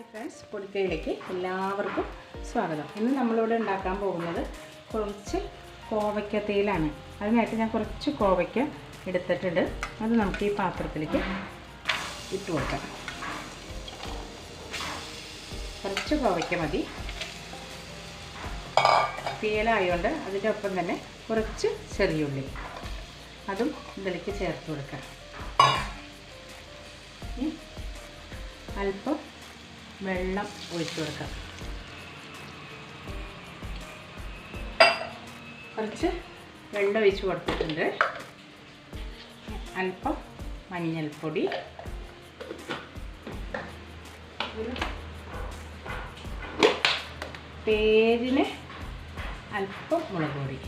Hi friends പൊടിക്കൈയിലേക്ക് എല്ലാവർക്കും സ്വാഗതം. ഇന്ന് നമ്മളിവിടെ ഉണ്ടാക്കാൻ പോകുന്നത് കുറച്ച് കോവയ്ക്ക തേയിലാണ്. അതിനായിട്ട് ഞാൻ കുറച്ച് കോവയ്ക്ക എടുത്തിട്ടുണ്ട്. അത് നമുക്ക് ഈ പാത്രത്തിലേക്ക് ഇട്ട് കൊടുക്കാം. കുറച്ച് കോവയ്ക്ക മതി. തേയിലായതുകൊണ്ട് അതിന്റെ ഒപ്പം തന്നെ കുറച്ച് ചെറിയുള്ളി അതും ഇതിലേക്ക് ചേർത്ത് കൊടുക്കാം. അല്പം വെള്ളം ഒഴിച്ചു കൊടുക്കാം. കുറച്ച് വെള്ളം ഒഴിച്ച് കൊടുത്തിട്ടുണ്ട്. അല്പം മഞ്ഞൾപ്പൊടി. പേരിന് അല്പം മുളക് പൊടി.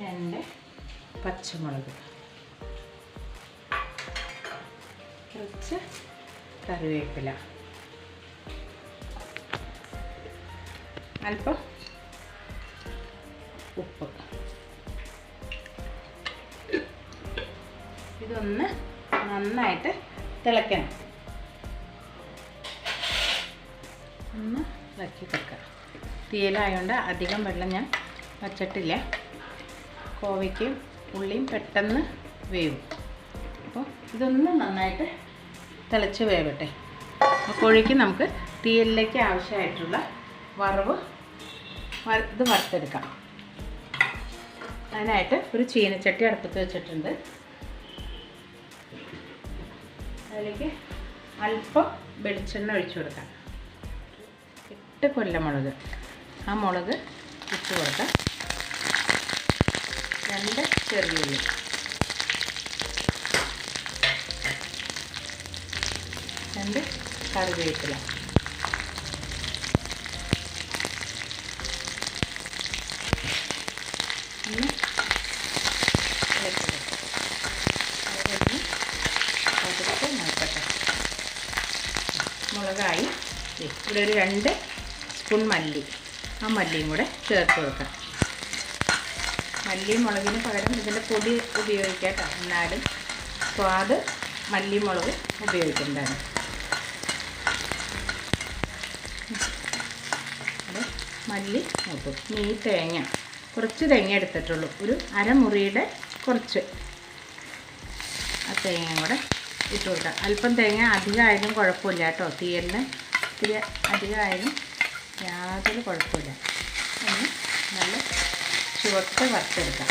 രണ്ട് പച്ചമുളക്. കറിവേപ്പില. അല്പം ഉപ്പ്. ഇതൊന്ന് നന്നായിട്ട് തിളയ്ക്കണം. ഒന്ന് ഇളക്കി കൊടുക്കാം തീയലായതുകൊണ്ട് അധികം വെള്ളം ഞാൻ വച്ചിട്ടില്ല. കോവയ്ക്കും ഉള്ളിയും പെട്ടെന്ന് വേവും. അപ്പോൾ ഇതൊന്ന് നന്നായിട്ട് തിളച്ച് വേവട്ടെ. അപ്പോഴേക്കും നമുക്ക് തീയലിലേക്ക് ആവശ്യമായിട്ടുള്ള വറവ് ഇത് വറുത്തെടുക്കാം. അതിനായിട്ട് ഒരു ചീനച്ചട്ടി അടുപ്പത്ത് വെച്ചിട്ടുണ്ട്. അതിലേക്ക് അല്പം വെളിച്ചെണ്ണ ഒഴിച്ചു കൊടുക്കാം. എട്ട് കൊല്ലമുളക്. ആ മുളക് ഇട്ട് കൊടുക്കാം. രണ്ട് ചെറിയുള്ളി. രണ്ട് കറിവേപ്പില. നോക്കട്ടെ മുളകായി. ഇവിടെ ഒരു രണ്ട് സ്പൂൺ മല്ലി. ആ മല്ലിയും കൂടെ ചേർത്ത് കൊടുക്കാം. മല്ലി മുളകിന് പകരം ഇതിന്റെ പൊടി ഉപയോഗിക്കാം കേട്ടോ. എന്നാലും സ്വാദ് മല്ലി മുളക് ഉപയോഗിക്കുന്നതാണ് അത് മല്ലി നോക്കും ഇനി ഈ തേങ്ങ. കുറച്ച് തേങ്ങ എടുത്തിട്ടുള്ളൂ. ഒരു അരമുറിയുടെ കുറച്ച്. ആ തേങ്ങ കൂടെ ഇട്ട് കൊടുക്കാം. അല്പം തേങ്ങ അധികമായാലും കുഴപ്പമില്ല കേട്ടോ. തീയലിന് ഇത്തിരി അധികമായാലും യാതൊരു കുഴപ്പമില്ല. ഒന്ന് നല്ല ചുവട്ട് വറുത്തെടുക്കാം.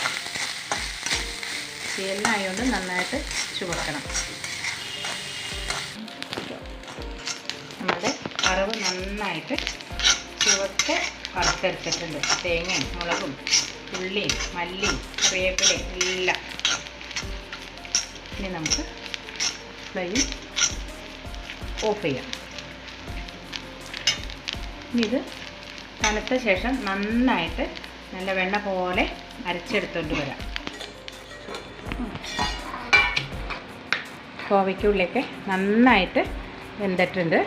തീയലിനായതുകൊണ്ട് നന്നായിട്ട് ചുവക്കണം. നമ്മുടെ വറവ് നന്നായിട്ട് ചുവട്ട് വറുത്തെടുത്തിട്ടുണ്ട്. തേങ്ങയും മുളകും ഉള്ളിയും മല്ലിയും വേപ്പിലയും എല്ലാം. ഇനി നമുക്ക് ഫ്ലെയിം ഓഫ് ചെയ്യാം. ഇനി ഇത് തണുത്ത ശേഷം നന്നായിട്ട് നല്ല വെണ്ണ പോലെ അരച്ചെടുത്തോണ്ട് വരാം. കോവയ്ക്കുള്ളിയൊക്കെ നന്നായിട്ട് വെന്തിട്ടുണ്ട്.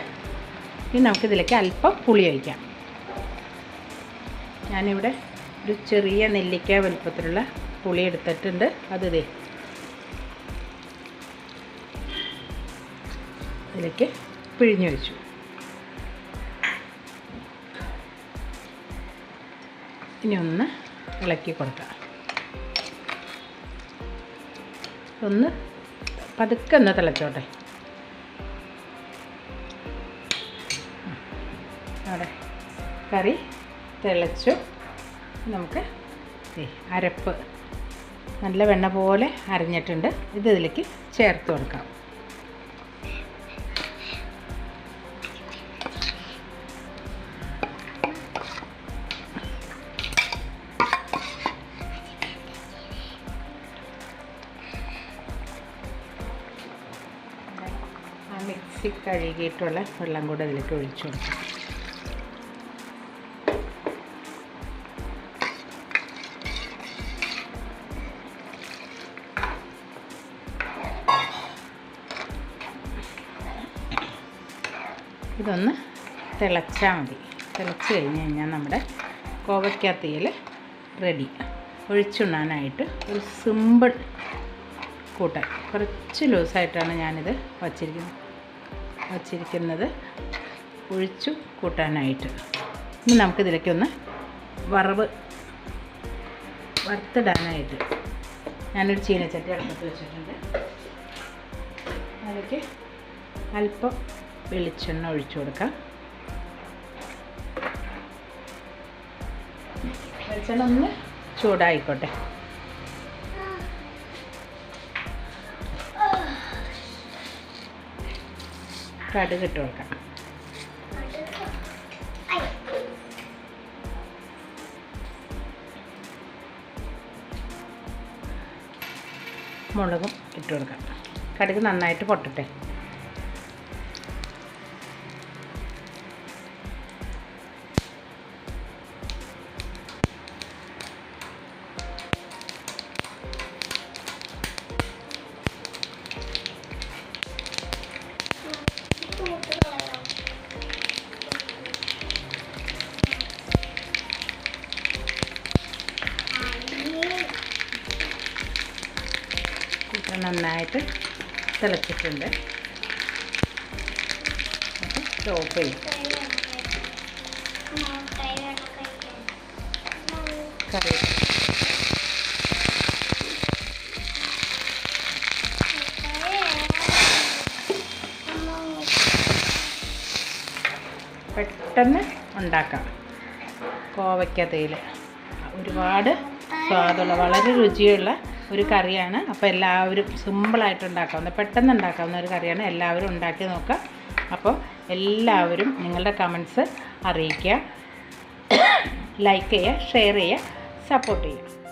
ഇനി നമുക്കിതിലേക്ക് അല്പം പുളി ഒഴിക്കാം. ഞാനിവിടെ ഒരു ചെറിയ നെല്ലിക്ക വലുപ്പത്തിലുള്ള പുളി എടുത്തിട്ടുണ്ട്. അത് ഇതേ അതിലേക്ക് പിഴിഞ്ഞു വെച്ചു. ഇനി ഒന്ന് ഇളക്കി കൊടുക്കാം. ഒന്ന് പതുക്കെ ഒന്ന് തിളച്ചോട്ടെ. അവിടെ. കറി തിളച്ചു നമുക്ക് അരപ്പ് നല്ല വെണ്ണ പോലെ അരഞ്ഞിട്ടുണ്ട്. ഇത് ഇതിലേക്ക് ചേർത്ത് കൊടുക്കാം. മിക്സി കഴുകിയിട്ടുള്ള വെള്ളം കൂടെ ഇതിലേക്ക് ഒഴിച്ചു കൊടുക്കാം. ഇതൊന്ന് തിളച്ചാൽ മതി. തിളച്ച് കഴിഞ്ഞ് കഴിഞ്ഞാൽ നമ്മുടെ കോവയ്ക്കാത്തീയിൽ റെഡി ഒഴിച്ചുണ്ണാനായിട്ട് ഒരു സിമ്പിൾ കൂട്ടൻ. കുറച്ച് ലൂസായിട്ടാണ് ഞാനിത് വച്ചിരിക്കുന്നത്. വച്ചിരിക്കുന്നത് ഒഴിച്ചു കൂട്ടാനായിട്ട്. ഇനി നമുക്കിതിലേക്ക് ഒന്ന് വറവ് വറുത്തിടാനായിട്ട്. ഞാനൊരു ചീനച്ചട്ടി അടുപ്പത്ത് വെച്ചിട്ടുണ്ട്. അതിലേക്ക് അല്പം വെളിച്ചെണ്ണ ഒഴിച്ചു കൊടുക്കാം. വെളിച്ചെണ്ണ ഒന്ന് ചൂടായിക്കോട്ടെ. കടുക് ഇട്ട് കൊടുക്കാം. മുളകും ഇട്ട് കൊടുക്കാം. കടുക് നന്നായിട്ട് പൊട്ടട്ടെ. നന്നായിട്ട് തിളച്ചിട്ടുണ്ട്. സ്റ്റോപ്പ് ചെയ്യും. കറി പെട്ടെന്ന് ഉണ്ടാക്കാം. കോവയ്ക്ക തേയില. ഒരുപാട് സ്വാദുള്ള വളരെ രുചിയുള്ള ഒരു കറിയാണ്. അപ്പോൾ എല്ലാവരും സിമ്പിളായിട്ട് ഉണ്ടാക്കാവുന്ന പെട്ടെന്ന് ഉണ്ടാക്കാവുന്ന ഒരു കറിയാണ് എല്ലാവരും ഉണ്ടാക്കി നോക്കുക. അപ്പോൾ എല്ലാവരും നിങ്ങളുടെ കമൻസ് അറിയിക്കുക. ലൈക്ക് ചെയ്യുക ഷെയർ ചെയ്യുക സപ്പോർട്ട് ചെയ്യുക.